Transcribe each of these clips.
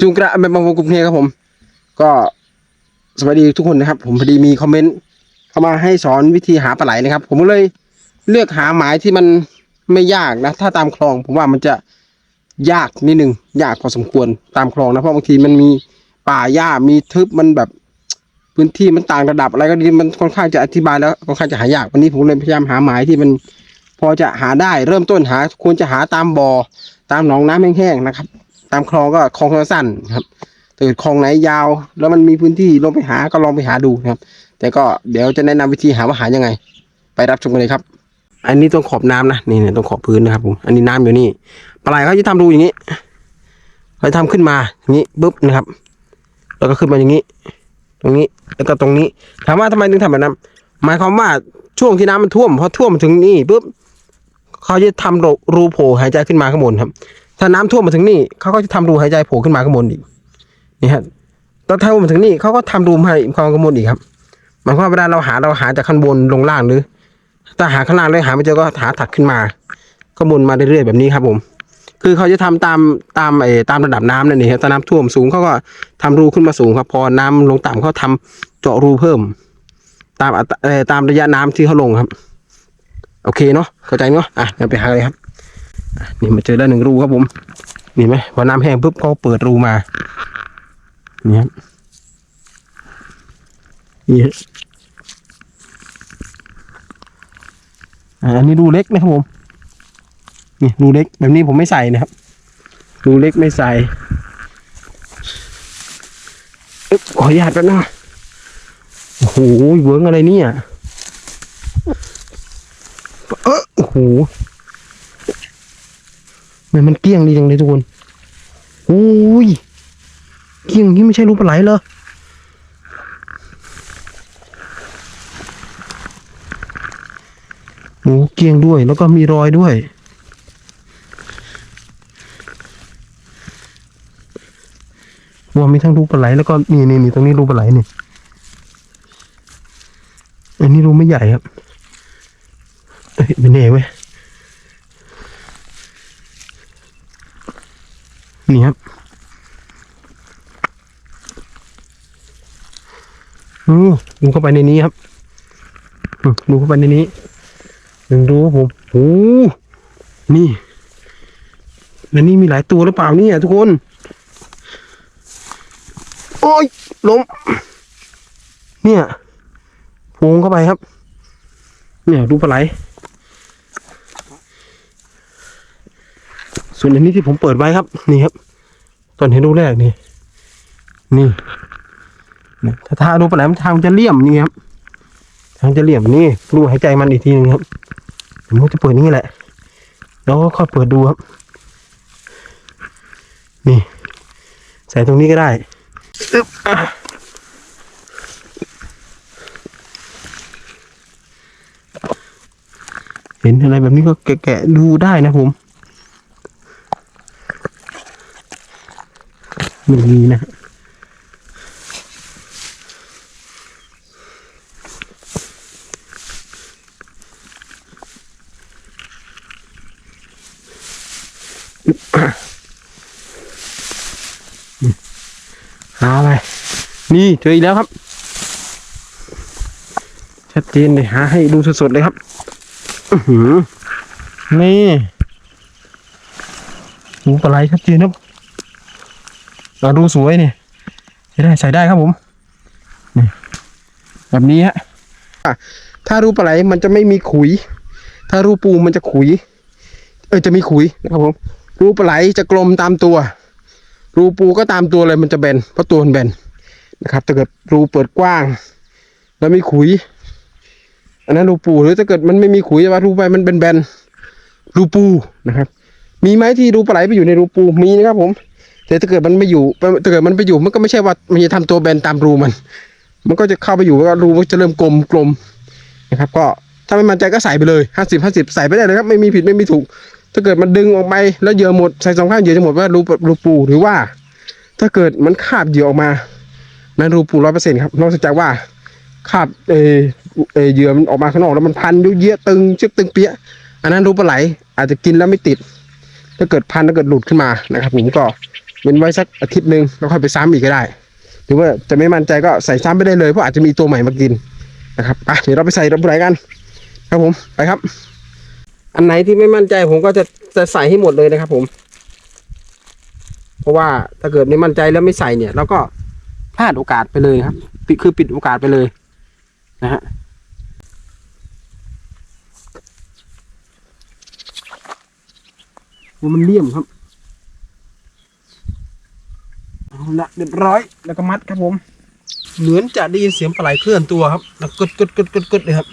จุงกระเป็นบางวงกลุ่มเนี่ยครับผม ก็สวัสดีทุกคนนะครับ ผมพอดีมีคอมเมนต์เข้ามาให้สอนวิธีหาปลาไหลนะครับ ผมก็เลยเลือกหาหมายที่มันไม่ยากนะ ถ้าตามคลอง ผมว่ามันจะยากนิดนึงยากพอสมควรตามคลองนะเพราะบางทีมันมีป่าหญ้ามีทึบมันแบบพื้นที่มันต่างระดับอะไรก็ดีมันค่อนข้างจะอธิบายแล้วค่อนข้างจะหายากวันนี้ผมเลยพยายามหาหมายที่มันพอจะหาได้เริ่มต้นหาควรจะหาตามบ่อตามหนองน้ำแห้งๆนะครับ ตามคลองก็คลองสั้นครับถ้าเกิดคลองไหนยาว แล้วมันมีพื้นที่ลงไปหาก็ลองไปหาดูนะครับ แต่ก็เดี๋ยวจะแนะนำวิธีหาว่าหายังไง ไปรับชมกันเลยครับ อันนี้ตรงขอบน้ำนะนี่เนี่ยตรงขอบพื้นนะครับผมอันนี้น้ำอยู่นี่ปลาไหลเขาจะทำรูอย่างนี้เขาจะทำขึ้นมาอย่างนี้ปุ๊บนะครับ แล้วก็ขึ้นมาอย่างนี้ ตรงนี้แล้วก็ตรงนี้ ถามว่าทำไมถึงทำแบบนั้นหมายความว่าช่วงที่น้ำมันท่วมพอท่วมถึงนี่ปุ๊บเขาจะทำรูโผล่หายใจขึ้นมาข้างบนครับ ถ้าน้ำท่วมมาถึงนี่เขาก็จะทำรูหายใจโผล่ขึ้นมาข้างบนอีกนี่ฮะตอนท่วมมาถึงนี่เขาก็ทำรูให้ความข้างบนอีกครับหมายความว่าเวลาเราหาเราหาจากข้างบนลงล่างหรือถ้าหาข้างล่างเลยหาไม่เจอก็หาถักขึ้นมาข้างบนมาเรื่อยๆแบบนี้ครับผม คือเขาจะทำตามตามไอ้ตามระดับน้ำนั่นเองครับถ้าน้ำท่วมสูงเขาก็ทำรูขึ้นมาสูงครับพอน้ำลงต่ำเขาทำเจาะรูเพิ่ม ตามตเอ่อตามระยะน้ำที่เขาลงครับ โอเคเนาะเข้าใจเนาะอะเดี๋ยวไปหาเลยครับ นี่มาเจอแล้วหนึ่งรูครับผมนี่ไหมพอน้ำแห้งปุ๊บเขาเปิดรูมานี่ครับนี่อันนี้รูเล็กนะครับผมนี่รูเล็กแบบนี้ผมไม่ใส่นะครับรูเล็กไม่ใส่อ๊บขออนุญาตแป๊บนึงโอ้โหเวิร์กอะไรเนี่ยเออโอ้โห มันมันเกี้ยงดีจังเลยทุกคนโอ้ยเกี้ยงนี้ไม่ใช่รูปปลาไหลเหรอโอ้เกี้ยงด้วยแล้วก็มีรอยด้วยว่ามีทั้งรูปปลาไหลแล้วก็นี่นี่นี่ตรงนี้รูปลาไหลนี่อันนี้รูไม่ใหญ่ครับเอ้ยไม่แน่เว้ย นี่ครับอืมดูเข้าไปในนี้ครับดูเข้าไปในนี้หนึ่งดูผมโอ้นี่แล้วนี่มีหลายตัวหรือเปล่าเนี่ยทุกคน โอ้ยล้ม เนี่ยโพงเข้าไปครับ เนี่ยดูปลาไหล ส่วนอันนี้ที่ผมเปิดไว้ครับ นี่ครับ ตอนเห็นรูแรกนี่ นี่ถ้าทาดูปลาไหลมันทางจะเลี่ยมนี่ครับ ทางจะเลี่ยมนี่รูหายใจมันอีกทีหนึงครับผมก็จะเปิดนี่แหละ แล้วก็ค่อยเปิดดูครับ นี่ ใส่ตรงนี้ก็ได้อึ๊บเห็นอะไรแบบนี้ก็แกะๆดูได้นะผม ไม่มีนะหาอะไร นี่เจออีกแล้วครับ ชัดเจนเลยหาให้ดูสดๆเลยครับนี่หูปลาไหลชัดเจนครับ เราดูสวยนี่ใช้ได้ใส่ได้ครับผมนี่แบบนี้ฮะถ้ารูปลาไหลมันจะไม่มีขุย ถ้ารูปูมันจะขุย เออจะมีขุยนะครับผมรูปลาไหลจะกลมตามตัว รูปูก็ตามตัวเลยมันจะแบนเพราะตัวมันแบนนะครับถ้าเกิดรูเปิดกว้าง แล้วมีขุย อันนั้นรูปูหรือถ้าเกิดมันไม่มีขุยว่ารูไปมันเป็นแบนรูปูนะครับ มีไหมที่รูปลาไหลไปอยู่ในรูปูมีนะครับผม แต่ถ้าเกิดมันไม่อยู่ถ้าเกิดมันไปอยู่มันก็ไม่ใช่ว่ามันจะทำตัวแบนตามรูมัน มันก็จะเข้าไปอยู่แล้วรูมันจะเริ่มกลมกลมนะครับ ก็ถ้าไม่มั่นใจก็ใส่ไปเลยห้าสิบห้าสิบใส่ไปได้เลยครับไม่มีผิดไม่มีถูก ถ้าเกิดมันดึงออกไปแล้วเหยื่อหมดใส่สองข้างเหยื่อจะหมดว่ารูรูปูหรือว่า ถ้าเกิดมันคาบเหยื่อออกมานั้นรูปูร้อยเปอร์เซ็นต์ครับนอกจากว่าคาบเออเออเหยื่อมันออกมาข้างนอกแล้วมันพันยุ่ยเยะตึงเชือกตึงเปี้ยอันนั้นรูปลาไหลอาจจะกินแล้วไม่ติด ถ้าเกิดพันถ้าเกิดหลุดขึ้นมานะครับผมก็ เว้นไว้สักอาทิตย์หนึ่งแล้วค่อยไปซ้ำอีกก็ได้ หรือว่าจะไม่มั่นใจก็ใส่ซ้ำไปได้เลยเพราะอาจจะมีตัวใหม่มากินนะครับไปเดี๋ยวเราไปใส่รถไหนกัน ครับผมไปครับ อันไหนที่ไม่มั่นใจผมก็จะจะใส่ให้หมดเลยนะครับ ผม เพราะว่าถ้าเกิดไม่มั่นใจแล้วไม่ใส่เนี่ยเราก็พลาดโอกาสไปเลยครับคือปิดโอกาสไปเลย นะฮะมันเลี่ยมครับเอา ละเรียบร้อยแล้วก็มัดครับผม เหมือนจะได้ยินเสียงปลาไหลเคลื่อนตัวครับแล้วกดกดกดกดกดเลยครับ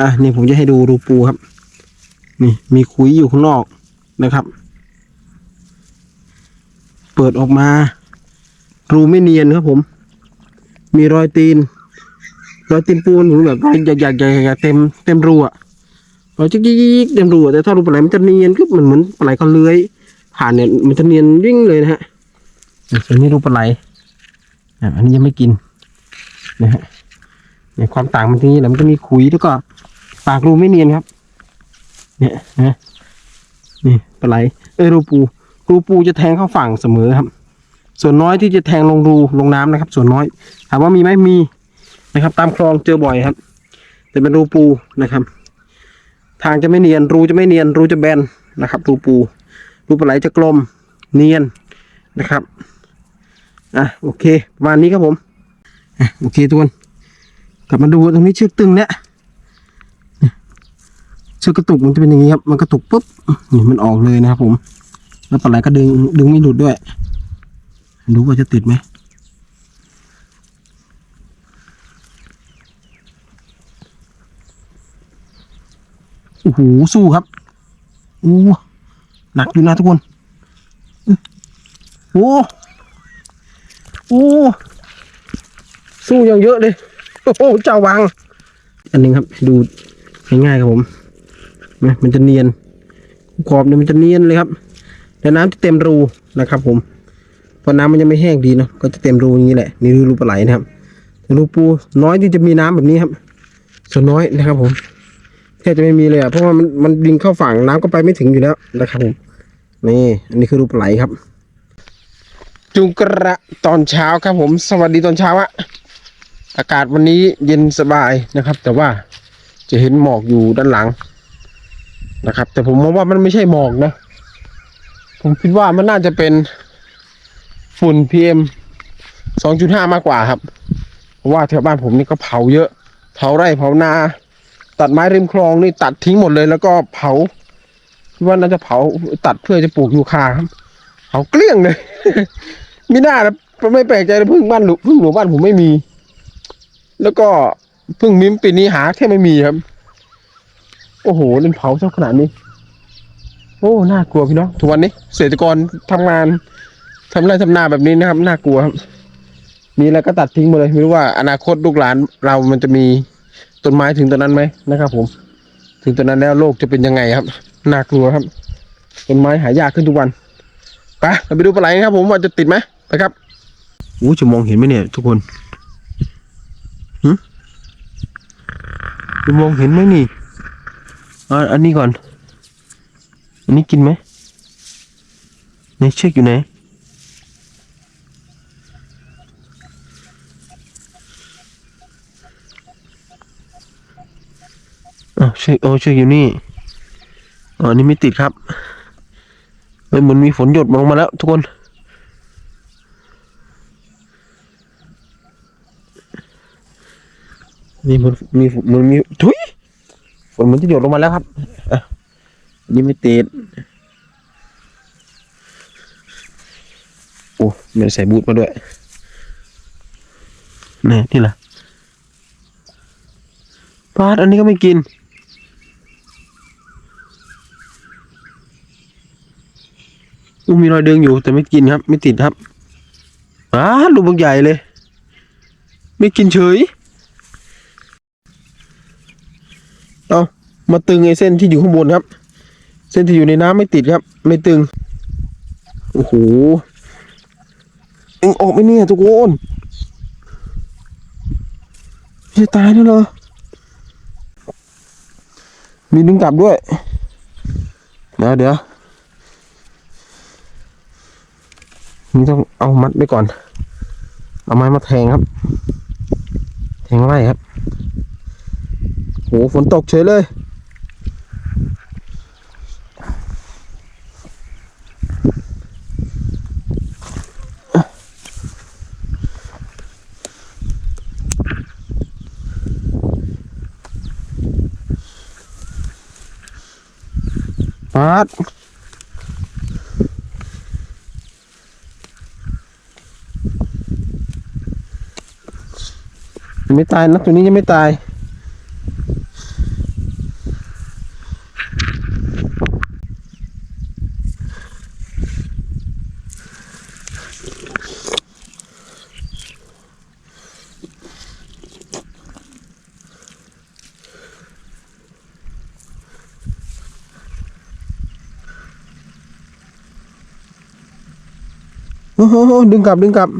อะนี่ผมจะให้ดูรูปูครับ นี่มีคุยอยู่ข้างนอกนะครับ เปิดออกมา รูไม่เนียนครับผม มีรอยตีน รอยตีนปูนหรือแบบรอยใหยักๆเต็มเต็มรูอะรอยจิกๆๆเต็มรูอะแต่ถ้ารูปลาไหลมันจะเนียนก็เหมือนเหมือนปลาไหลเขาเลื้อยผ่านเนี่ยมันจะเนียนยิ่งเลยนะฮะส่วนนี้รูปลาไหลอะอันนี้ยังไม่กินนะฮะเนี่ยความต่างมันตรงนี้แหละมันจะมีขุยแล้วก็ปากรูไม่เนียนครับ เนี่ยนะนี่ปลาไหลเอ้ยรูปู รูปูจะแทงเข้าฝั่งเสมอครับ ส่วนน้อยที่จะแทงลงรูลงน้ำนะครับ ส่วนน้อยถามว่ามีไหมมี นะครับ ตามคลองเจอบ่อยครับ แต่เป็นรูปูนะครับ ทางจะไม่เนียนรูจะไม่เนียนรูจะแบนนะครับ รูปู รูปลาไหลจะกลมเนียนนะครับอะโอเคประมาณนี้ครับผมอะโอเคทุกคนกลับมาดูตรงนี้เชือกตึงแล้วเชือกกระตุกมันจะเป็นอย่างนี้ครับ มันกระตุกปุ๊บนี่มันออกเลยนะครับผม แล้วปลาไหลก็ดึงดึงไม่หลุดด้วย ดูว่าจะติดไหม โอ้โหสู้ครับโอ้หนักอยู่นะทุกคนโอ้โอ้สู้อย่างเยอะเลยโอ้โหเจ้าวางอันนึงครับ ดูง่ายๆครับผมมันจะเนียนขอบเนี่ยมันจะเนียนเลยครับแต่น้ำจะเต็มรูนะครับผมพราะน้ำมันยังไม่แห้งดีเนาะก็จะเต็มรูอย่างนี้แหละนี่รูปลาไหลนะครับรูปูน้อยที่จะมีน้ำแบบนี้ครับส่วนน้อยนะครับผม แทบจะไม่มีเลยอะเพราะว่ามันมันดิงเข้าฝั่งน้ำก็ไปไม่ถึงอยู่แล้วนะครับผมนี่อันนี้คือรูปไหลครับ จุงกระตอนเช้าครับผม สวัสดีตอนเช้าอะอากาศวันนี้เย็นสบายนะครับ แต่ว่าจะเห็นหมอกอยู่ด้านหลังนะครับ แต่ผมมองว่ามันไม่ใช่หมอกนะ ผมคิดว่ามันน่าจะเป็นฝุ่น PM 2.5 มากกว่าครับ เพราะว่าแถวบ้านผมนี่ก็เผาเยอะ เผาไร่เผานา ตัดไม้ริมคลองนี่ตัดทิ้งหมดเลย แล้วก็เผาว่าน่าจะเผาตัดเพื่อจะปลูกยูคาครับเผาเกลี้ยงเลย มีหน้าแล้วไม่แปลกใจเลยพึ่งบ้านหลูพึ่งหลวงบ้านผมไม่มี แล้วก็พึ่งมิ้มปีนี้หาแค่ไม่มีครับ โอ้โหเล่นเผาเท่าขนาดนี้ โอ้น่ากลัวพี่น้องทุกวันนี้เกษตรกรทำงานทำไรทำนาแบบนี้นะครับน่ากลัวครับมีอะไรก็ตัดทิ้งหมดเลยไม่รู้ว่าอนาคตลูกหลานเรามันจะมี ต้นไม้ถึงตอนนั้นไหมนะครับผม ถึงตอนนั้นแล้วโลกจะเป็นยังไงครับน่ากลัวครับต้นไม้หายากขึ้นทุกวันไปเราไปดูปลาไหลครับ ผมว่าจะติดไหมไปครับโอ้จะมองเห็นไหมเนี่ย ทุกคนหึจะมองเห็นไหมนี่อ่าอันนี้ก่อน อันนี้กินไหมในเชือกอยู่ไหน อ๋อเชือโอ้เชื่ออยู่นี่อ๋ออันนี้ไม่ติดครับเฮ้ยเหมือนมีฝนหยดลงมาแล้ว ทุกคนนี่มันมีมันมีทุยฝนมันจะหยดลงมาแล้วครับอะนี่ไม่ติดโอ้ไม่ได้ใส่บูทมาด้วยนี่ที่ละปาดอันนี้ก็ไม่กิน อู้มีรอยเดิงอยู่ แต่ไม่กินครับ ไม่ติดครับอ้าลูกบางใหญ่เลย ไม่กินเฉยเอามาตึงไอ้เส้นที่อยู่ข้างบนครับ เส้นที่อยู่ในน้ำไม่ติดครับ ไม่ตึงโอ้โหเอ็งออกไม่เนี่ยทุกคนฮ้ยตายแล้วเหรอมีดึงกลับด้วย เดี๋ยวเดี๋ยว นี่ต้องเอามัดไว้ก่อน เอาไม้มาแทงครับ แทงไว้ครับโหฝนตกเฉยเลยปาด ไม่ตายนะตัวนี้ยังไม่ตาย โอ้โหดึงกลับดึงกลับ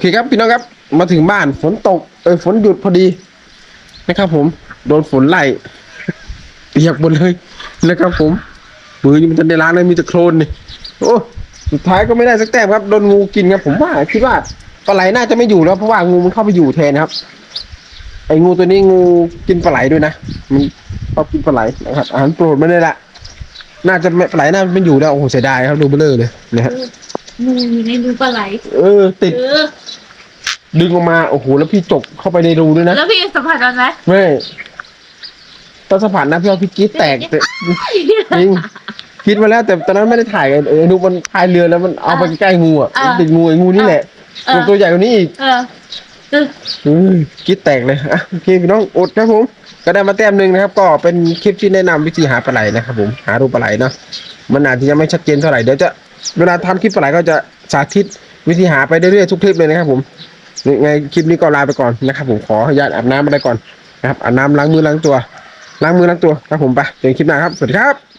เคครับพี่น้องครับ มาถึงบ้านฝนตกเออฝนหยุดพอดีนะครับ ผม โดนฝนไล่เปียกหมดเลยนะครับ ผมมือยังมันจะได้ล้างเลยมีแต่โคลนนี่โอ้สุดท้ายก็ไม่ได้สักแต้มครับโดนงูกินครับผมว่าคิดว่าปลาไหลน่าจะไม่อยู่แล้วเพราะว่างูมันเข้าไปอยู่แทนครับ ไอ้งูตัวนี้งูกินปลาไหลด้วยนะมันชอบกินปลาไหลนะครับอาหารโปรดมันเลยละน่าจะไม่ปลาไหลน่าจะไม่อยู่แล้วโอ้โหเสียดายครับดูเบลอเลยนะฮะงูอยู่ในรูปลาไหล เออ ติดเออ ดึงออกมาโอ้โหแล้วพี่จกเข้าไปในรูด้วยนะแล้วพี่สัมผัสมันไหมไม่ตอนสะพานนะพี่เอาพี่กรีดแตกแต่จริงคิดมาแล้วแต่ตอนนั้นไม่ได้ถ่ายกันเออดูมันพายเรือแล้วมันเอาไปใกล้งูอะมันติดงูไอ้งูนี่แหละตัวตัวใหญ่กว่านี้อีกเออเอออืมกรีดแตกเลยอะโอเคพี่น้องอดครับผมก็ได้มาแต้มหนึ่งนะครับ ก็เป็นคลิปที่แนะนำวิธีหาปลาไหลนะครับผมหารูปปลาไหลเนาะมันอาจจะยังไม่ชัดเจนเท่าไหร่เดี๋ยวจะเวลาทำคลิปปลาไหลก็จะสาธิตวิธีหาไปเรื่อยๆทุกคลิปเลยนะครับผม ยังไงคลิปนี้ก็ลาไปก่อนนะครับผมขออนุญาตอาบน้ำอะไรก่อนนะครับอาบน้ำล้างมือล้างตัว ล้างมือล้างตัวครับผมไปเจอกันคลิปหน้าครับสวัสดีครับ